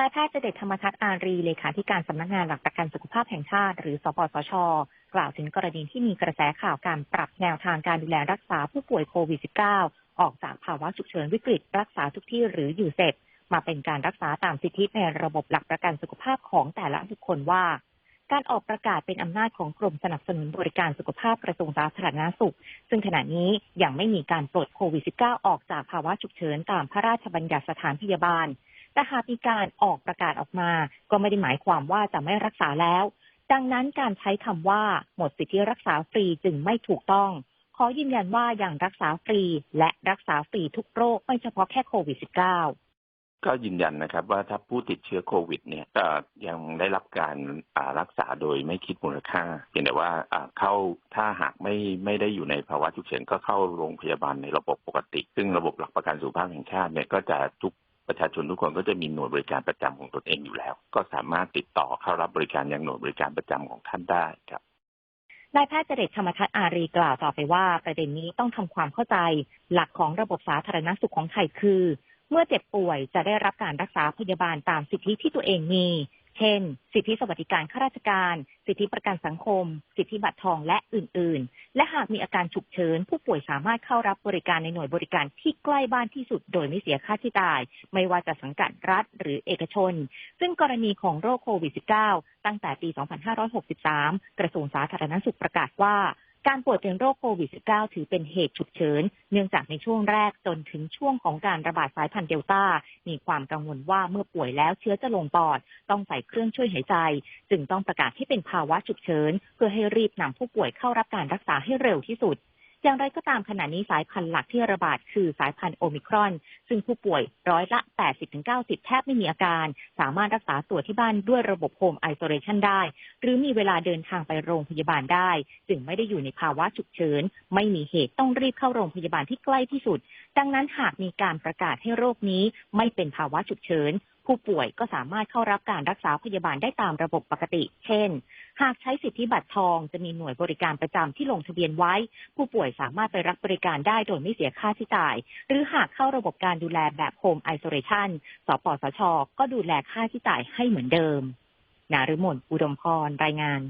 นายแพทย์เจเดชธรรมทัศน์อารีเลขาธิการสำนักงานหลักประกันสุขภาพแห่งชาติ หรือ สปสช กล่าวถึงกรณีที่มีกระแสข่าวการปรับแนวทางการดูแลรักษาผู้ป่วยโควิด -19 ออกจากภาวะฉุกเฉินวิกฤต รักษาทุกที่หรืออยู่เสร็จมาเป็นการรักษาตามสิทธิในระบบหลักประกันสุขภาพของแต่ละบุคคลว่า การออกประกาศเป็นอำนาจของกรมสนับสนุนบริการสุขภาพกระทรวงสาธารณาสุข ซึ่งขณะนี้ยังไม่มีการปลดโควิด -19 ออกจากภาวะฉุกเฉินตามพระราชบัญญัติสถานพยาบาล แต่หากมีการออกประกาศออกมา ก็ไม่ได้หมายความว่าจะไม่รักษาแล้ว ดังนั้นการใช้คำว่าหมดสิทธิรักษาฟรีจึงไม่ถูกต้อง ขอยืนยันว่าอย่างรักษาฟรีและรักษาฟรีทุกโรคไม่เฉพาะแค่โควิด -19 ก็ยืนยันนะครับว่าถ้าผู้ติดเชื้อโควิดเนี่ยยังได้รับการรักษาโดยไม่คิดมูลค่าเพียงแต่ว่าเข้าถ้าหากไม่ไม่ได้อยู่ในภาวะฉุกเฉินก็เข้าโรงพยาบาลในระบบปกติ ซึ่งระบบหลักประกันสุขภาพแห่งชาติเนี่ยก็จะทุก ประชาชนทุกคนก็จะมีหน่วยบริการประจำของตนเองอยู่แล้ว ก็สามารถติดต่อเข้ารับบริการยังหน่วยบริการประจำของท่านได้ครับนายแพทย์เจริญธรรมทัศน์อารีกล่าวต่อไปว่า ประเด็นนี้ต้องทำความเข้าใจ หลักของระบบสาธารณสุขของไทยคือ เมื่อเจ็บป่วยจะได้รับการรักษาพยาบาลตามสิทธิที่ตัวเองมี เช่น สิทธิสวัสดิการข้าราชการ สิทธิประกันสังคม สิทธิบัตรทองและอื่น ๆ และหากมีอาการฉุกเฉิน ผู้ป่วยสามารถเข้ารับบริการในหน่วยบริการที่ใกล้บ้านที่สุด โดยไม่เสียค่าใช้จ่าย ไม่ว่าจะสังกัดรัฐหรือเอกชน ซึ่งกรณีของโรคโควิด -19 ตั้งแต่ปี 2563 กระทรวงสาธารณสุขประกาศว่า การป่วยเป็นโรคโควิด -19 ถือเป็นเหตุฉุกเฉิน เนื่องจากในช่วงแรกจนถึงช่วงของการระบาดสายพันธุ์เดลต้า มีความกังวลว่าเมื่อป่วยแล้วเชื้อจะลงปอด ต้องใส่เครื่องช่วยหายใจ จึงต้องประกาศให้เป็นภาวะฉุกเฉิน เพื่อให้รีบนำผู้ป่วยเข้ารับการรักษาให้เร็วที่สุด อย่างไรก็ตามขณะนี้สายพันธุ์หลักที่ระบาดคือสายพันธุ์โอมิครอน ซึ่งผู้ป่วยร้อยละ 80-90 แทบไม่มีอาการ สามารถรักษาตัวที่บ้านด้วยระบบโฮมไอโซเลชันได้ หรือมีเวลาเดินทางไปโรงพยาบาลได้ จึงไม่ได้อยู่ในภาวะฉุกเฉิน ไม่มีเหตุต้องรีบเข้าโรงพยาบาลที่ใกล้ที่สุด ดังนั้นหากมีการประกาศให้โรคนี้ไม่เป็นภาวะฉุกเฉิน ผู้ป่วยก็สามารถเข้ารับการรักษาพยาบาลได้ตามระบบปกติ เช่น หากใช้สิทธิบัตรทองจะมีหน่วยบริการประจำที่ลงทะเบียนไว้ ผู้ป่วยสามารถไปรับบริการได้โดยไม่เสียค่าใช้จ่าย หรือหากเข้าระบบการดูแลแบบโฮมไอโซเลชันสปสช ก็ดูแลค่าใช้จ่ายให้เหมือนเดิมนารุมนอุดมพรรายงาน